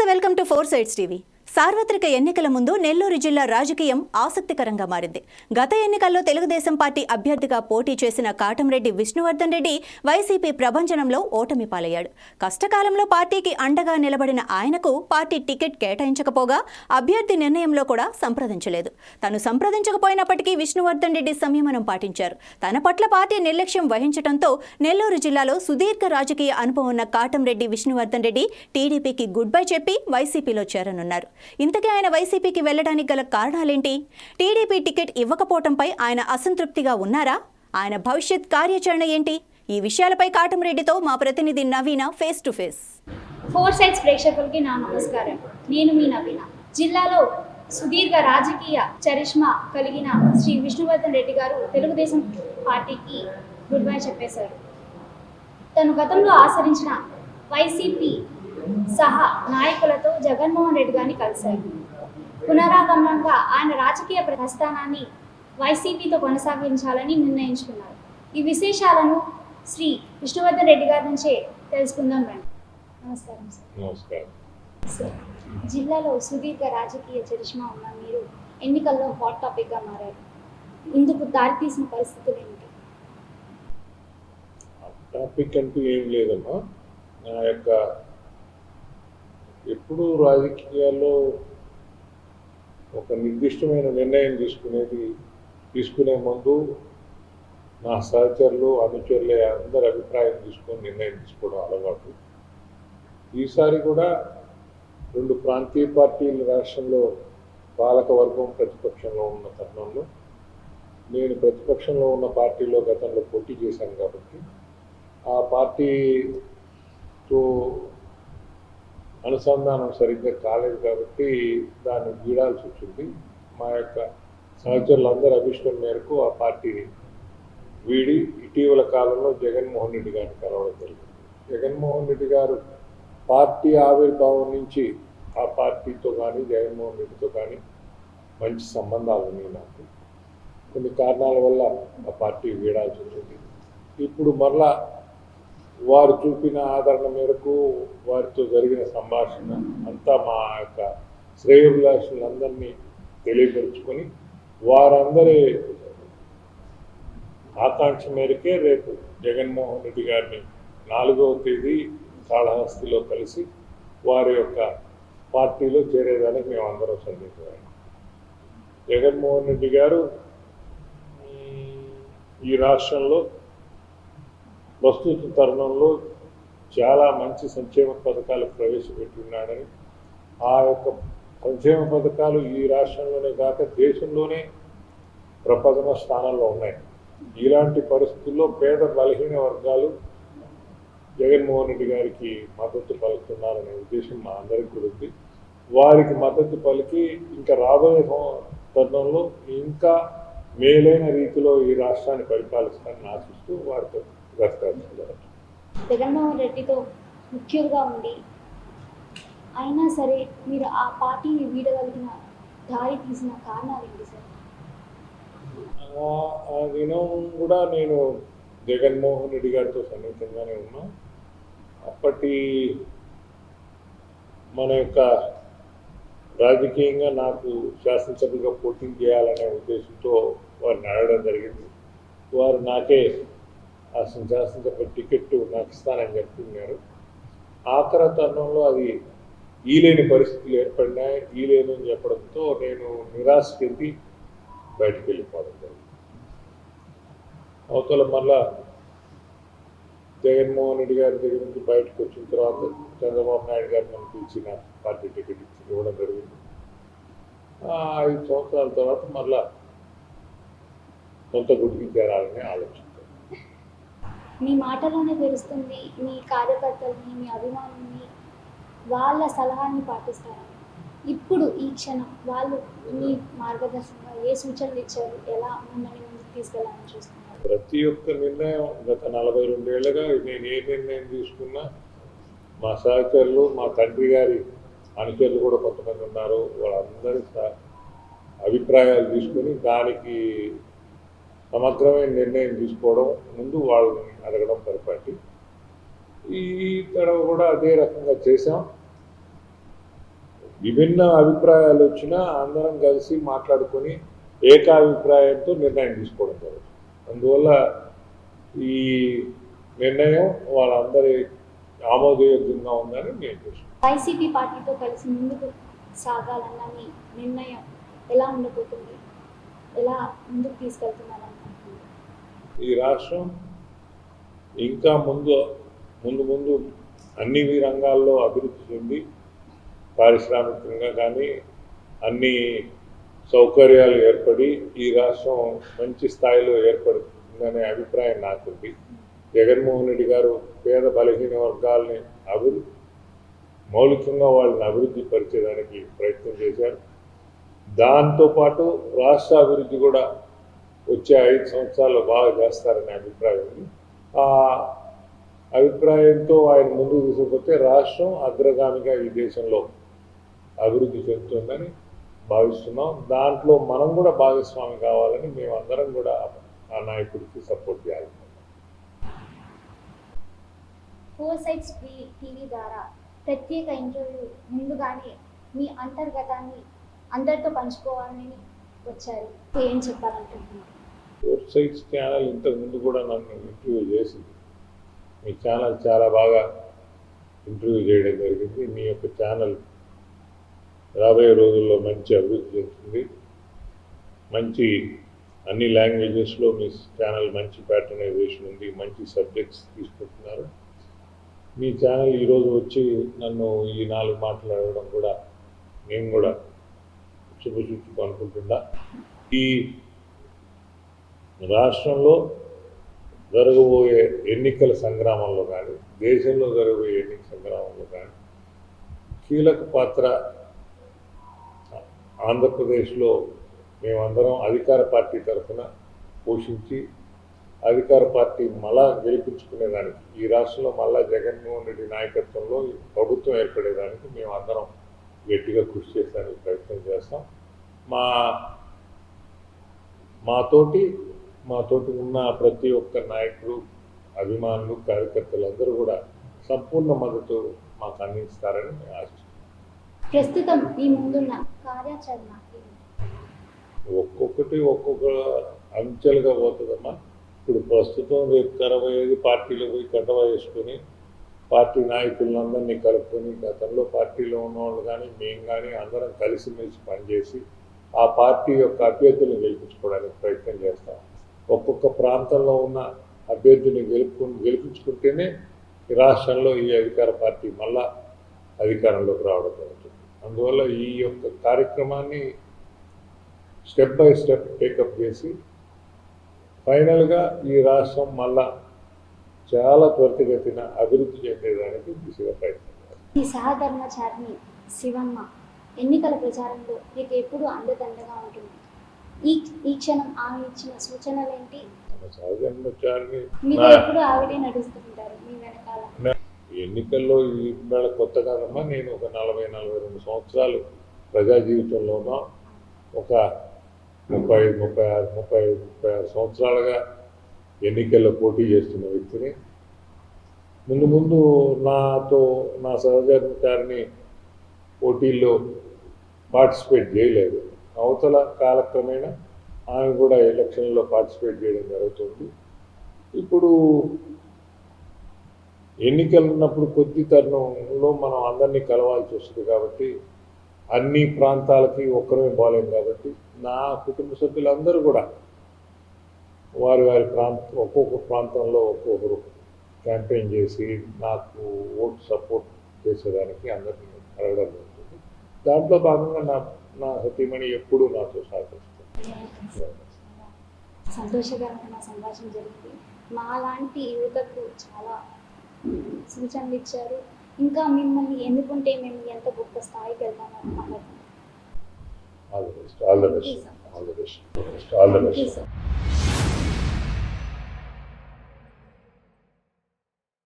నమస్తే welcome to Four Sides TV సార్వత్రిక ఎన్నికల ముందు నెల్లూరు జిల్లా రాజకీయం ఆసక్తికరంగా మారింది. గత ఎన్నికల్లో తెలుగుదేశం పార్టీ అభ్యర్థిగా పోటీ చేసిన కాటంరెడ్డి విష్ణువర్ధన్ రెడ్డి వైసీపీ ప్రభంజనంలో ఓటమి పాలయ్యాడు. కష్టకాలంలో పార్టీకి అండగా నిలబడిన ఆయనకు పార్టీ టికెట్ కేటాయించకపోగా అభ్యర్థి నిర్ణయంలో కూడా సంప్రదించలేదు. తను సంప్రదించకపోయినప్పటికీ విష్ణువర్ధన్ రెడ్డి సంయమనం పాటించారు. తన పట్ల పార్టీ నిర్లక్ష్యం వహించడంతో నెల్లూరు జిల్లాలో సుదీర్ఘ రాజకీయ అనుభవం ఉన్న కాటంరెడ్డి విష్ణువర్ధన్ రెడ్డి టీడీపీకి గుడ్ బై చెప్పి వైసీపీలో చేరనున్నారు. ఇంతకీ ఆయన వైసీపీకి వెళ్ళడానికి గల కారణాలేంటి? టీడీపీ టికెట్ ఇవ్వకపోవడంపై ఆయన అసంతృప్తిగా ఉన్నారా? ఆయన భవిష్యత్ కార్యాచరణ ఏంటి? ఈ విషయాలపై కాటంరెడ్డితో మా ప్రతినిధి Naveena face to face. Four Sides ప్రేక్షకులకి నా నమస్కారం. నేను మీ నవీన. జిల్లాలో సుదీర్ఘ రాజకీయ చరిష్మా కలిగిన శ్రీ విష్ణువర్ధన్ రెడ్డి గారు తెలుగుదేశం పార్టీకి గుడ్ బై చెప్పేశారు. తను గతంలో ఆచరించిన వైసీపీ సహా నాయకులతో జగన్మోహన్ రెడ్డి గారిని కలిశారు. పునరాగమనంగా ఆయన రాజకీయ ప్రస్థానాన్ని వైసీపీతో కొనసాగించాలని నిర్ణయించుకున్నారు. ఈ విశేషాలను శ్రీ విష్ణువర్ధన్ రెడ్డి గారి నుంచే తెలుసుకుందాం రండి. నమస్కారం సార్. జిల్లాలో సుదీర్ఘ రాజకీయ చరిష్మా ఉన్న మీరు ఎన్నికల్లో హాట్ టాపిక్గా మారారు. ఇందుకు దారితీసిన పరిస్థితులు ఏమిటి? టాపిక్ అంటూ ఏం లేదమ్మా. నా యొక్క ఎప్పుడూ రాజకీయాల్లో ఒక నిర్దిష్టమైన నిర్ణయం తీసుకునేది తీసుకునే ముందు నా సహచరులు అనుచరులే అందరి అభిప్రాయం తీసుకొని నిర్ణయం తీసుకోవడం అలవాటు. ఈసారి కూడా రెండు ప్రాంతీయ పార్టీలు రాష్ట్రంలో పాలకవర్గం ప్రతిపక్షంలో ఉన్న తరుణంలో నేను ప్రతిపక్షంలో ఉన్న పార్టీలో గతంలో పోటీ చేశాను కాబట్టి ఆ పార్టీతో అనుసంధానం సరిగ్గా కాలేదు కాబట్టి దాన్ని వీడాల్సి వచ్చింది. మా యొక్క సహచరులందరి అభిష్టం మేరకు ఆ పార్టీని వీడి ఇటీవల కాలంలో జగన్మోహన్ రెడ్డి గారిని కలవడం జరిగింది. జగన్మోహన్ రెడ్డి గారు పార్టీ ఆవిర్భావం నుంచి ఆ పార్టీతో కానీ జగన్మోహన్ రెడ్డితో కానీ మంచి సంబంధాలు ఉన్నాయి నాకు. కొన్ని కారణాల వల్ల ఆ పార్టీ వీడాల్సి వచ్చింది. ఇప్పుడు మరలా వారు చూపిన ఆదరణ మేరకు వారితో జరిగిన సంభాషణ అంతా మా యొక్క శ్రేయోభిలాషులందరినీ తెలియపరుచుకొని వారందరి ఆకాంక్ష మేరకే రేపు జగన్మోహన్ రెడ్డి గారిని నాలుగవ తేదీ కాళహస్తిలో కలిసి వారి యొక్క పార్టీలో చేరేదానికి మేము అందరం సందేశం జగన్మోహన్ రెడ్డి గారు ఈ రాష్ట్రంలో ప్రస్తుత తరుణంలో చాలా మంచి సంక్షేమ పథకాలు ప్రవేశపెట్టున్నాడని ఆ యొక్క సంక్షేమ పథకాలు ఈ రాష్ట్రంలోనే కాక దేశంలోనే ప్రపథమ స్థానంలో ఉన్నాయి. ఇలాంటి పరిస్థితుల్లో పేద బలహీన వర్గాలు జగన్మోహన్ రెడ్డి గారికి మద్దతు పలుకుతున్నారనే ఉద్దేశం మా అందరికీ కూడా ఉంది. వారికి మద్దతు పలికి ఇంకా రాబోయే తరుణంలో ఇంకా మేలైన రీతిలో ఈ రాష్ట్రాన్ని పరిపాలిస్తారని ఆశిస్తూ వారితో జగన్మోహన్ రెడ్డితో ముఖ్యులుగా ఉండి అయినా సరే మీరు ఆ పార్టీని వీడగలిగిన దారి తీసిన కారణాలు ఏంటి సార్? ఆ- ఆ దినం కూడా నేను జగన్మోహన్ రెడ్డి గారితో సన్నిహితంగానే ఉన్నా. అప్పటి మన యొక్క రాజకీయంగా నాకు శాసనసభ్యుగా పోటీ చేయాలనే ఉద్దేశంతో వారిని అడగడం జరిగింది. వారు నాకే ఆ శాసనసభ టికెట్ నాకు ఇస్తానని చెప్తున్నారు. ఆఖర తరుణంలో అది ఈలేని పరిస్థితులు ఏర్పడినాయి. ఈలేను అని చెప్పడంతో నేను నిరాశ చెంది బయటికి వెళ్ళిపోవడం జరిగింది. అవతల మళ్ళా జగన్మోహన్ రెడ్డి గారి దగ్గర నుంచి బయటకు వచ్చిన తర్వాత చంద్రబాబు నాయుడు గారు నన్ను పిలిచి నాకు పార్టీ టికెట్ ఇచ్చి ఇవ్వడం జరిగింది. ఐదు సంవత్సరాల తర్వాత మళ్ళా సొంత గుడికి చేరాలని ఆలోచన. మీ మాటలోనే తెలుస్తుంది మీ కార్యకర్తల్ని మీ అభిమానుల్ని. వాళ్ళ సలహాని పాటిస్తారని ఇప్పుడు ఈ క్షణం వాళ్ళు మీ మార్గదర్శనంగా ఏ సూచనలు ఇచ్చారు? ఎలా మిమ్మల్ని ముందుకు తీసుకెళ్ళాలని చూస్తున్నారు? ప్రతి ఒక్క నిర్ణయం గత నలభై రెండేళ్ళుగా నేను ఏ నిర్ణయం తీసుకున్నా మా సహచరులు మా తండ్రి గారి అనుచరులు కూడా కొంతమంది ఉన్నారు. వాళ్ళందరి అభిప్రాయాలు తీసుకుని దానికి సమగ్రమైన నిర్ణయం తీసుకోవడం ముందు వాళ్ళని అడగడం పరిపాటి. ఈ తడవ కూడా అదే రకంగా చేసాం విభిన్న అభిప్రాయాలు వచ్చినా అందరం కలిసి మాట్లాడుకొని ఏకాభిప్రాయంతో నిర్ణయం తీసుకోవడం జరుగుతుంది. అందువల్ల ఈ నిర్ణయం వాళ్ళందరి ఆమోదయోగ్యంగా ఉందని నేను చూస్తున్నాను. వైసీపీ పార్టీతో కలిసి ముందుకు సాగాలన్న నిర్ణయం ఎలా ఉండబోతుంది? ఎలా ముందుకు తీసుకెళ్తున్నారు? ఈ రాష్ట్రం ఇంకా ముందు ముందు ముందు అన్ని రంగాల్లో అభివృద్ధి చెంది పారిశ్రామికంగా కానీ అన్ని సౌకర్యాలు ఏర్పడి ఈ రాష్ట్రం మంచి స్థాయిలో ఏర్పడుతుందనే అభిప్రాయం నాకుంది. జగన్మోహన్ రెడ్డి గారు పేద బలహీన వర్గాల్ని అభివృద్ధి మౌలికంగా వాళ్ళని అభివృద్ధి పరిచేదానికి ప్రయత్నం చేశారు. దాంతోపాటు రాష్ట్ర అభివృద్ధి కూడా వచ్చే ఐదు సంవత్సరాలు బాగా చేస్తారనే అభిప్రాయం. ఆ అభిప్రాయంతో ఆయన ముందుకు తీసుకుపోతే రాష్ట్రం అగ్రగామిగా ఈ దేశంలో అభివృద్ధి చెందుతుందని భావిస్తున్నాం. దాంట్లో మనం కూడా భాగస్వామి కావాలని మేమందరం కూడా ఆ నాయకుడికి సపోర్ట్ చేయాలి. ఫోర్ సైట్స్ టీవీ ద్వారా ప్రత్యేక ఇంటర్వ్యూ ముందుగానే మీ అంతర్గతాన్ని అందరితో పంచుకోవాలని వచ్చారు. ఏం చెప్పాలనుకుంటున్నారు? వెబ్సైట్స్ ఛానల్ ఇంతకు ముందు కూడా నన్ను ఇంటర్వ్యూ చేసింది. మీ ఛానల్ చాలా బాగా ఇంటర్వ్యూ చేయడం జరిగింది. మీ యొక్క ఛానల్ రాబోయే రోజుల్లో మంచి అభివృద్ధి చెందుతుంది. మంచి అన్ని లాంగ్వేజెస్లో మీ ఛానల్ మంచి ప్యాటర్నైజేషన్ ఉంది మంచి సబ్జెక్ట్స్ తీసుకుంటున్నారు. మీ ఛానల్ ఈరోజు వచ్చి నన్ను ఈ నాలుగు మాట్లాడడం కూడా నేను కూడా శుభసూచకు ఈ రాష్ట్రంలో జరగబోయే ఎన్నికల సంగ్రామంలో కానీ దేశంలో జరగబోయే ఎన్నికల సంగ్రామంలో కానీ కీలక పాత్ర ఆంధ్రప్రదేశ్లో మేమందరం అధికార పార్టీ తరఫున పోషించి అధికార పార్టీ మళ్ళా గెలిపించుకునేదానికి ఈ రాష్ట్రంలో మళ్ళా జగన్మోహన్ రెడ్డి నాయకత్వంలో ప్రభుత్వం ఏర్పడేదానికి మేమందరం గట్టిగా కృషి చేసేదానికి ప్రయత్నం చేస్తాం. మా మాతోటి మాతోటి ఉన్న ప్రతి ఒక్క నాయకుడు అభిమానులు కార్యకర్తలు అందరూ కూడా సంపూర్ణ మద్దతు మాకు అందిస్తారని మేము ఆశిస్తున్నాం ప్రస్తుతం ముందున్న కార్యాచరణ? ఒక్కొక్కటి ఒక్కొక్క అంచెలుగా పోతుందమ్మా. ఇప్పుడు ప్రస్తుతం రేపు అరవై ఐదు పార్టీలు పోయి కటవ వేసుకొని పార్టీ నాయకులందరినీ కలుపుకొని గతంలో పార్టీలో ఉన్నవాళ్ళు కానీ మేము కానీ అందరం కలిసిమెలిసి పనిచేసి ఆ పార్టీ యొక్క అభ్యర్థులను గెలిపించుకోవడానికి ప్రయత్నం చేస్తాం. ఒక్కొక్క ప్రాంతంలో ఉన్న అభ్యర్థిని గెలుపు గెలిపించుకుంటేనే ఈ రాష్ట్రంలో ఈ అధికార పార్టీ మళ్ళా అధికారంలోకి రావడం జరుగుతుంది. అందువల్ల ఈ యొక్క కార్యక్రమాన్ని స్టెప్ బై స్టెప్ టేకప్ చేసి ఫైనల్గా ఈ రాష్ట్రం మళ్ళా చాలా త్వరితగతిన అభివృద్ధి చెందేదానికి దిశగా ప్రయత్నం. చేస్తాం. ఈ సహధర్మచారిణి శివమ్మ ఎన్నికల ప్రచారంలో మీకు ఎప్పుడు అండదండగా ఉంటుంది. ఈ ఈ క్షణం ఆమె ఇచ్చిన సూచనలు ఏంటి ఎప్పుడు ఆవిడే నడుస్తుంటారు మీ వెనకాల. ఎన్నికల్లో ఈ వేళ కొత్త కాదమ్మా నేను ఒక నలభై నలభై రెండు సంవత్సరాలు ప్రజా జీవితంలోనూ ఒక ముప్పై ముప్పై ఆరు ముప్పై ముప్పై ఆరు సంవత్సరాలుగా ఎన్నికల్లో పోటీ చేస్తున్న వ్యక్తిని. ముందు ముందు నాతో నా సహచరుని పోటీల్లో పార్టిసిపేట్ చేయలేదు. అవతల కాలక్రమేణా ఆమె కూడా ఎలక్షన్లో పార్టిసిపేట్ చేయడం జరుగుతుంది. ఇప్పుడు ఎన్నికలు ఉన్నప్పుడు కొద్ది తరుణంలో మనం అందరినీ కలవాల్సి వస్తుంది కాబట్టి అన్ని ప్రాంతాలకి ఒక్కరమే బాలేం కాబట్టి నా కుటుంబ సభ్యులందరూ కూడా వారి వారి ప్రాంత ఒక్కొక్క ప్రాంతంలో ఒక్కొక్కరు క్యాంపెయిన్ చేసి నాకు ఓటు సపోర్ట్ చేసేదానికి అందరినీ అడగడం జరుగుతుంది. దాంట్లో భాగంగా నా నా సతీమణి ఎప్పుడూ నాతో సహకరిస్తుంది. సంతోషకరమైన సంభాషణ జరిగింది. మా లాంటి యువతకు చాలా సూచనలు ఇచ్చారు. ఇంకా మిమ్మల్ని ఎన్నుకుంటే మేము ఎంత గొప్ప స్థాయికి వెళ్తామో మాట్లాడుతున్నాం all the best all the best all the best all the best